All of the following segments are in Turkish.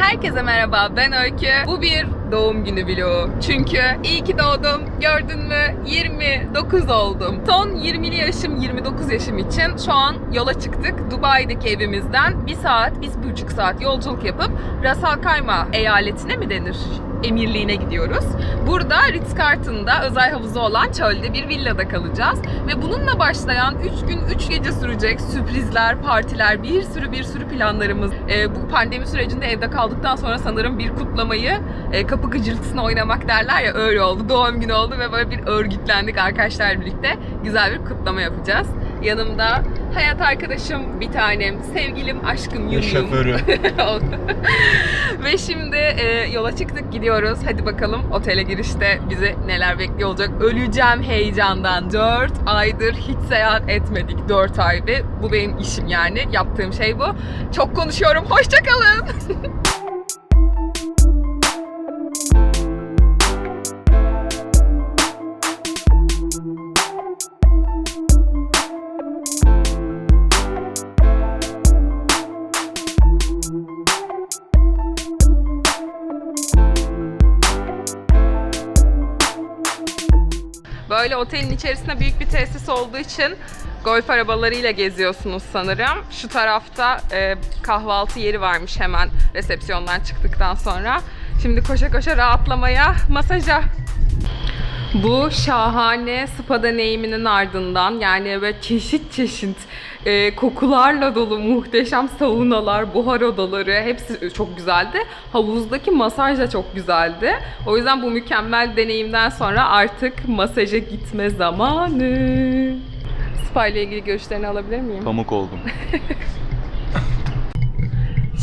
Herkese merhaba ben Öykü. Bu bir doğum günü vlogu. Çünkü iyi ki doğdum. Gördün mü? 29 oldum. Son 20'li yaşım 29 yaşım için şu an yola çıktık. Dubai'deki evimizden bir saat, bir buçuk saat yolculuk yapıp Ras Al Khaimah eyaletine mi denir? Emirliğine gidiyoruz. Burada Ritz-Carlton'da özel havuzu olan çölde bir villada kalacağız. Ve bununla başlayan 3 gün 3 gece sürecek sürprizler, partiler, bir sürü bir sürü planlarımız. Ee, bu pandemi sürecinde evde kaldıktan sonra sanırım bir kutlamayı e, kapı gıcırtısına oynamak derler ya öyle oldu. Doğum günü oldu ve böyle bir örgütlendik arkadaşlar birlikte. Güzel bir kutlama yapacağız. Yanımda hayat arkadaşım, bir tanem, sevgilim, aşkım, yum yum. Şoförü. Ve şimdi e, yola çıktık gidiyoruz. Hadi bakalım otele girişte bizi neler bekliyor olacak. Öleceğim heyecandan. 4 aydır hiç seyahat etmedik. 4 ay ve bu benim işim yani. Yaptığım şey bu. Çok konuşuyorum. Hoşçakalın. Böyle otelin içerisinde büyük bir tesis olduğu için golf arabalarıyla geziyorsunuz sanırım. Şu tarafta e, kahvaltı yeri varmış hemen resepsiyondan çıktıktan sonra. Şimdi koşa koşa rahatlamaya, masaja. Bu şahane spa deneyiminin ardından yani böyle çeşit çeşit e, kokularla dolu muhteşem saunalar, buhar odaları hepsi çok güzeldi. Havuzdaki masaj da çok güzeldi. O yüzden bu mükemmel deneyimden sonra artık masaja gitme zamanı. Spa ile ilgili görüşlerini alabilir miyim? Pamuk oldum.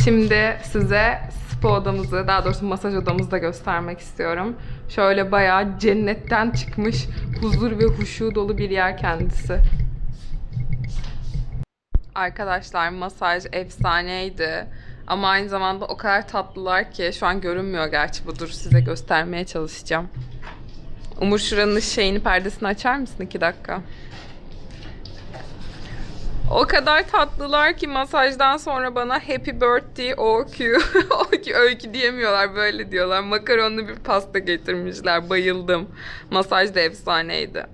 Şimdi size spa odamızı, daha doğrusu masaj odamızı da göstermek istiyorum. Şöyle bayağı cennetten çıkmış huzur ve huşu dolu bir yer kendisi. Arkadaşlar masaj efsaneydi. Ama aynı zamanda o kadar tatlılar ki şu an görünmüyor gerçi budur size göstermeye çalışacağım. Umur şuranın şeyini perdesini açar mısın iki dakika? O kadar tatlılar ki masajdan sonra bana happy birthday OQ, OQ öykü diyemiyorlar böyle diyorlar. Makaronlu bir pasta getirmişler bayıldım. Masaj da efsaneydi.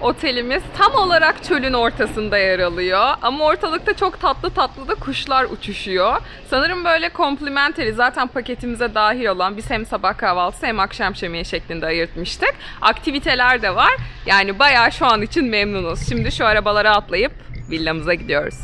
Otelimiz tam olarak çölün ortasında yer alıyor. Ama ortalıkta çok tatlı tatlı da kuşlar uçuşuyor. Sanırım böyle complimentary zaten paketimize dahil olan biz hem sabah kahvaltısı hem akşam şemeği şeklinde ayırtmıştık. Aktiviteler de var. Yani bayağı şu an için memnunuz. Şimdi şu arabalara atlayıp villamıza gidiyoruz.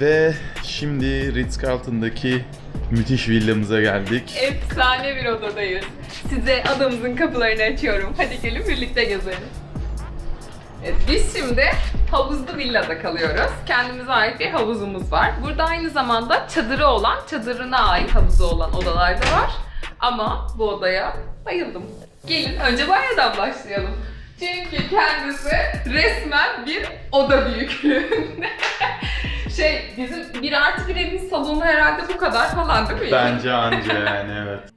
Ve şimdi Ritz-Carlton'daki müthiş villamıza geldik. Efsane bir odadayız. Size adamızın kapılarını açıyorum. Hadi gelin birlikte gezelim. Evet, biz şimdi havuzlu villada kalıyoruz. Kendimize ait bir havuzumuz var. Burada aynı zamanda çadırı olan, çadırına ait havuzu olan odalar da var. Ama bu odaya bayıldım. Gelin önce banyodan başlayalım. Çünkü kendisi resmen bir oda büyüklüğünde. şey bizim bir artı bir evin salonu herhalde bu kadar falan değil mi? Bence anca yani evet.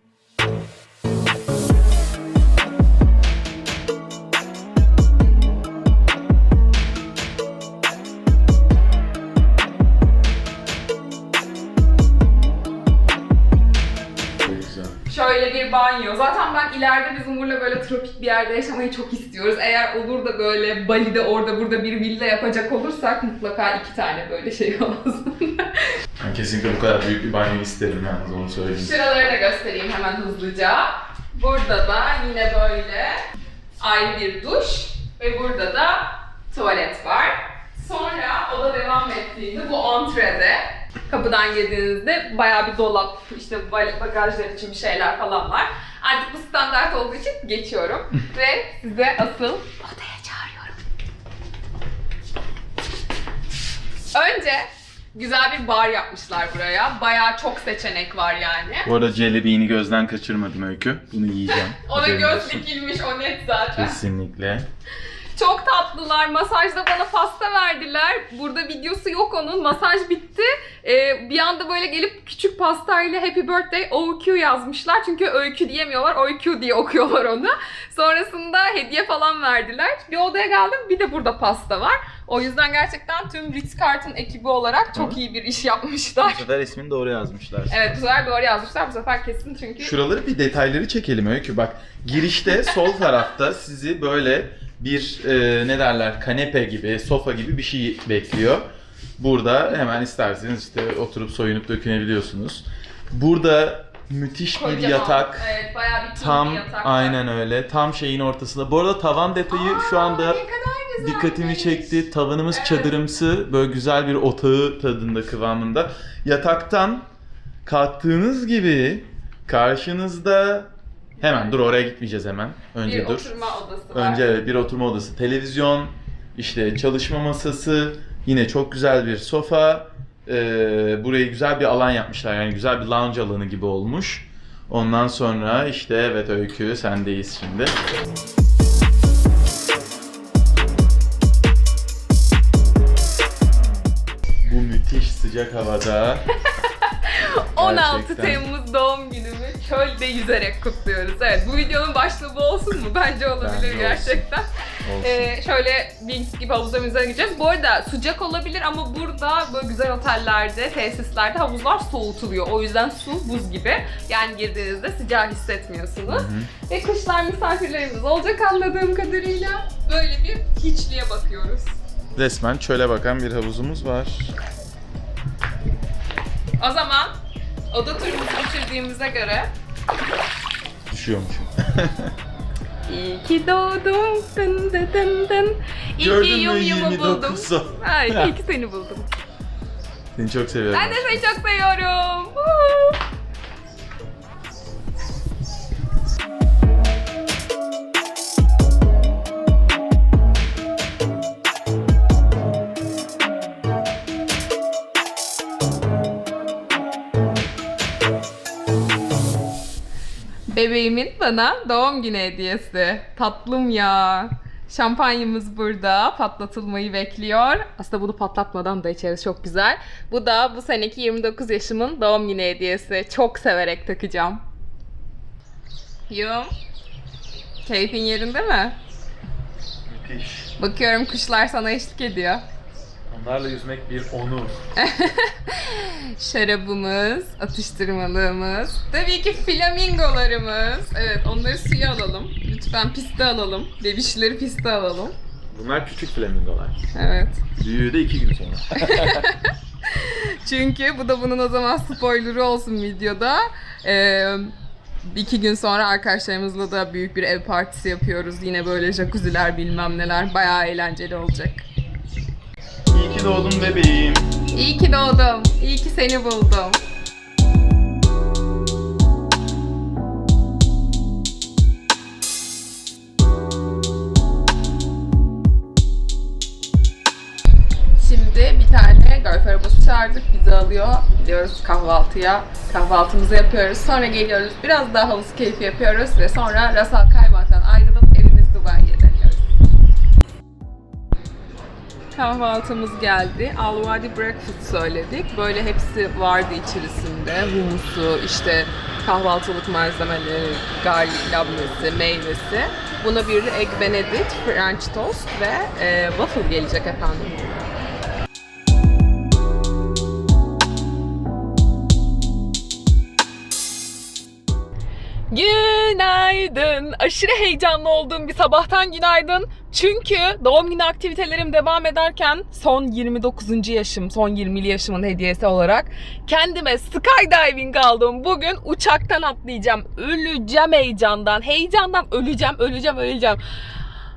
Bir banyo. Zaten ben ileride biz Umur'la böyle tropik bir yerde yaşamayı çok istiyoruz. Eğer olur da böyle Bali'de orada burada bir villa yapacak olursak mutlaka iki tane böyle şey olsun. Ben kesinlikle bu kadar büyük bir banyo isterim yalnız onu söyleyeyim. Şuraları da göstereyim hemen hızlıca. Burada da yine böyle ayrı bir duş ve burada da tuvalet var. Sonra oda devam ettiğinde bu antrede kapıdan girdiğinizde bayağı bir dolap, işte bagajlar için bir şeyler falan var. Artık bu standart olduğu için geçiyorum ve size asıl odaya çağırıyorum. Önce güzel bir bar yapmışlar buraya. Bayağı çok seçenek var yani. Bu arada celebiğini gözden kaçırmadım Öykü. Bunu yiyeceğim. Ona Haberin göz olsun. dikilmiş o net zaten. Kesinlikle. Çok tatlılar. Masajda bana pasta verdiler. Burada videosu yok onun. Masaj bitti. Ee, bir anda böyle gelip küçük pastayla Happy Birthday OQ yazmışlar. Çünkü öykü diyemiyorlar. OQ diye okuyorlar onu. Sonrasında hediye falan verdiler. Bir odaya geldim. Bir de burada pasta var. O yüzden gerçekten tüm Ritz-Carlton ekibi olarak çok iyi bir iş yapmışlar. Bu sefer ismini doğru yazmışlar. Evet bu sefer doğru yazmışlar. Bu sefer kesin çünkü. Şuraları bir detayları çekelim Öykü. Bak girişte sol tarafta sizi böyle bir e, ne derler kanepe gibi, sofa gibi bir şey bekliyor. Burada hemen isterseniz işte oturup soyunup dökünebiliyorsunuz. Burada müthiş bir Kocaman. yatak. Evet bayağı bir Tam bir yatak var. aynen öyle. Tam şeyin ortasında. Bu arada tavan detayı şu anda dikkatimi çekti. Tavanımız Evet. çadırımsı, böyle güzel bir otağı tadında kıvamında. Yataktan kalktığınız gibi karşınızda hemen dur oraya gitmeyeceğiz hemen. Önce bir dur. oturma odası var. Önce evet, bir oturma odası, televizyon, işte çalışma masası, yine çok güzel bir sofa. Ee, burayı güzel bir alan yapmışlar. Yani güzel bir lounge alanı gibi olmuş. Ondan sonra işte evet Öykü sendeyiz şimdi. Bu müthiş sıcak havada 16 Gerçekten. Temmuz doğum günümü çölde yüzerek kutluyoruz. Evet bu videonun başlığı bu olsun mu? Bence olabilir Bence olsun. gerçekten. olsun. Ee, şöyle Wings gibi havuzda yüzerek gideceğiz. Bu arada sıcak olabilir ama burada böyle güzel otellerde, tesislerde havuzlar soğutuluyor. O yüzden su buz gibi. Yani girdiğinizde sıcağı hissetmiyorsunuz. Ve kuşlar misafirlerimiz olacak anladığım kadarıyla. Böyle bir hiçliğe bakıyoruz. Resmen çöle bakan bir havuzumuz var. O zaman oda turumuzu bitirdiğimize göre Düşüyormuşum. İyi ki doğdum dın dın dın dın. İyi Gördün mü yum yumu buldum. 29'u? Ay, iyi ki seni buldum. Seni çok seviyorum. Ben de seni çok seviyorum. Woo! Bana doğum günü hediyesi. Tatlım ya. Şampanyamız burada. Patlatılmayı bekliyor. Aslında bunu patlatmadan da içeriz. Çok güzel. Bu da bu seneki 29 yaşımın doğum günü hediyesi. Çok severek takacağım. Yum. Keyfin yerinde mi? Müthiş. Bakıyorum kuşlar sana eşlik ediyor. Onlarla yüzmek bir onur. Şarabımız, atıştırmalığımız, tabii ki flamingolarımız. Evet onları suya alalım. Lütfen piste alalım. Bebişleri piste alalım. Bunlar küçük flamingolar. Evet. Büyüğü de iki gün sonra. Çünkü bu da bunun o zaman spoilerı olsun videoda. Ee, iki gün sonra arkadaşlarımızla da büyük bir ev partisi yapıyoruz. Yine böyle jacuzziler bilmem neler. Bayağı eğlenceli olacak. İyi ki doğdun bebeğim. İyi ki doğdum. İyi ki seni buldum. Şimdi bir tane golf arabası çağırdık. Bizi alıyor. Gidiyoruz kahvaltıya. Kahvaltımızı yapıyoruz. Sonra geliyoruz. Biraz daha havuz keyfi yapıyoruz. Ve sonra Rasal Kaymak'tan ayrılıp Kahvaltımız geldi. Alwadi breakfast söyledik. Böyle hepsi vardı içerisinde. Humusu, işte kahvaltılık malzemeleri, garlic labnesi, meyvesi. Buna bir egg benedict, french toast ve e, waffle gelecek efendim. Günaydın. Aşırı heyecanlı olduğum bir sabahtan günaydın. Çünkü doğum günü aktivitelerim devam ederken son 29. yaşım, son 20'li yaşımın hediyesi olarak kendime skydiving aldım. Bugün uçaktan atlayacağım. Öleceğim heyecandan. Heyecandan öleceğim, öleceğim, öleceğim.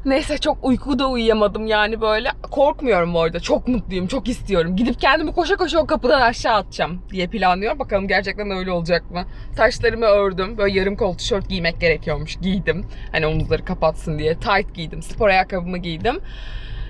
Neyse çok uykuda uyuyamadım yani böyle. Korkmuyorum bu arada. Çok mutluyum, çok istiyorum. Gidip kendimi koşa koşa o kapıdan aşağı atacağım diye planlıyorum. Bakalım gerçekten öyle olacak mı? Saçlarımı ördüm. Böyle yarım kol tişört giymek gerekiyormuş. Giydim. Hani omuzları kapatsın diye. Tight giydim. Spor ayakkabımı giydim.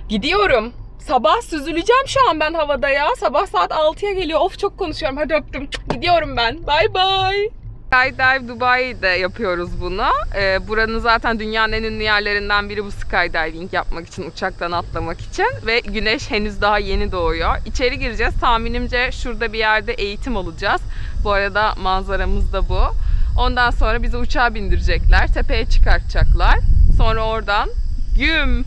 Gidiyorum. Sabah süzüleceğim şu an ben havada ya. Sabah saat 6'ya geliyor. Of çok konuşuyorum. Hadi öptüm. Gidiyorum ben. Bay bay. Skydive Dubai'de yapıyoruz bunu. Ee, buranın zaten dünyanın en ünlü yerlerinden biri bu skydiving yapmak için, uçaktan atlamak için. Ve güneş henüz daha yeni doğuyor. İçeri gireceğiz. Tahminimce şurada bir yerde eğitim alacağız. Bu arada manzaramız da bu. Ondan sonra bizi uçağa bindirecekler. Tepeye çıkartacaklar. Sonra oradan güm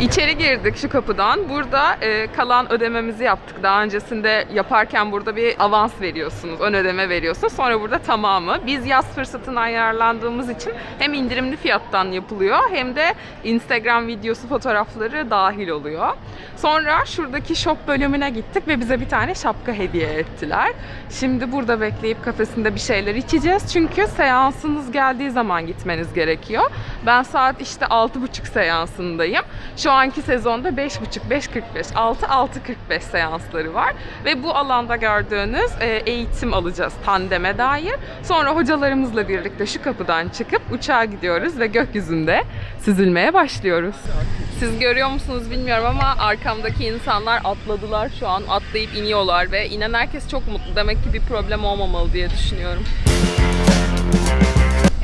İçeri girdik şu kapıdan. Burada e, kalan ödememizi yaptık. Daha öncesinde yaparken burada bir avans veriyorsunuz, ön ödeme veriyorsunuz. Sonra burada tamamı. Biz yaz fırsatına ayarlandığımız için hem indirimli fiyattan yapılıyor hem de Instagram videosu fotoğrafları dahil oluyor. Sonra şuradaki shop bölümüne gittik ve bize bir tane şapka hediye ettiler. Şimdi burada bekleyip kafesinde bir şeyler içeceğiz. Çünkü seansınız geldiği zaman gitmeniz gerekiyor. Ben saat işte 6.30 seansındayım. Şu anki sezonda 5.30, 5.45, 6, 6.45 seansları var. Ve bu alanda gördüğünüz e, eğitim alacağız tandeme dair. Sonra hocalarımızla birlikte şu kapıdan çıkıp uçağa gidiyoruz ve gökyüzünde süzülmeye başlıyoruz. Siz görüyor musunuz bilmiyorum ama arkamdaki insanlar atladılar şu an. Atlayıp iniyorlar ve inen herkes çok mutlu. Demek ki bir problem olmamalı diye düşünüyorum.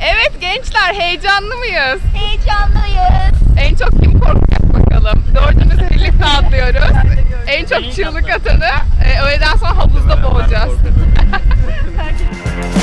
Evet gençler heyecanlı mıyız? Heyecanlıyız. En çok kim korkacak bakalım. Dördümüz birlikte atlıyoruz. En çok çığlık atanı e, öğleden sonra havuzda boğacağız.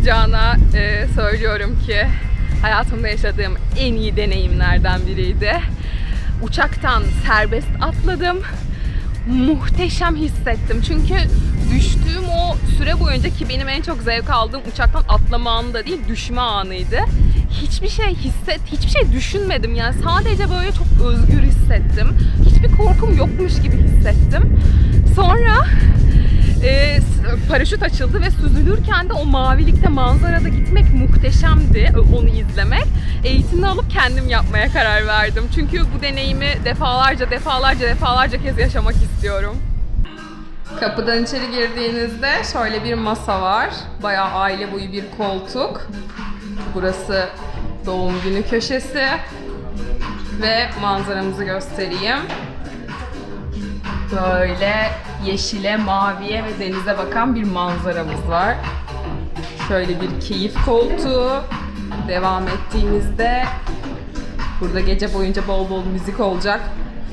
Sıcağına e, söylüyorum ki hayatımda yaşadığım en iyi deneyimlerden biriydi. Uçaktan serbest atladım. Muhteşem hissettim. Çünkü düştüğüm o süre boyunca ki benim en çok zevk aldığım uçaktan atlama anı da değil, düşme anıydı. Hiçbir şey hisset, hiçbir şey düşünmedim yani sadece böyle çok özgür hissettim. Hiçbir korkum yokmuş gibi hissettim. Sonra e, paraşüt açıldı ve süzülürken de o mavilikte manzarada gitmek muhteşemdi ö- onu izlemek. Eğitimini alıp kendim yapmaya karar verdim. Çünkü bu deneyimi defalarca defalarca defalarca kez yaşamak istiyorum. Kapıdan içeri girdiğinizde şöyle bir masa var. Bayağı aile boyu bir koltuk. Burası doğum günü köşesi. Ve manzaramızı göstereyim. Böyle yeşile, maviye ve denize bakan bir manzaramız var. Şöyle bir keyif koltuğu. Devam ettiğimizde burada gece boyunca bol bol müzik olacak.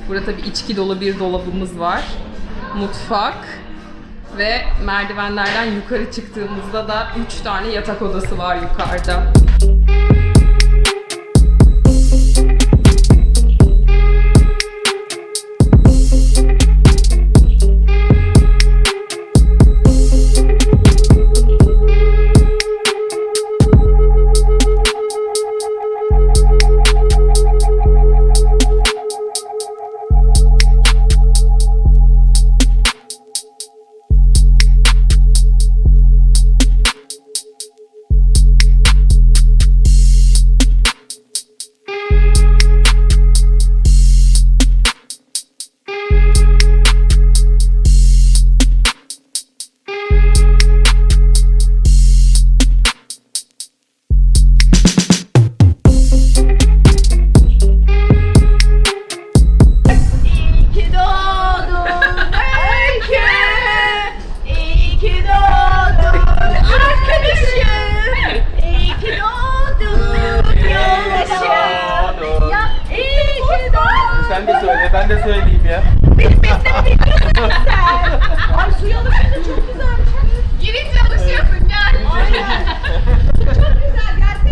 Burada tabii içki dolu bir dolabımız var. Mutfak ve merdivenlerden yukarı çıktığımızda da 3 tane yatak odası var yukarıda. söyle, ben de söyleyeyim ya. Biz besleniyoruz sen. Ay su yalıkları da çok güzelmiş. Girit yalışı yapın gel. Aynen. çok güzel gerçekten.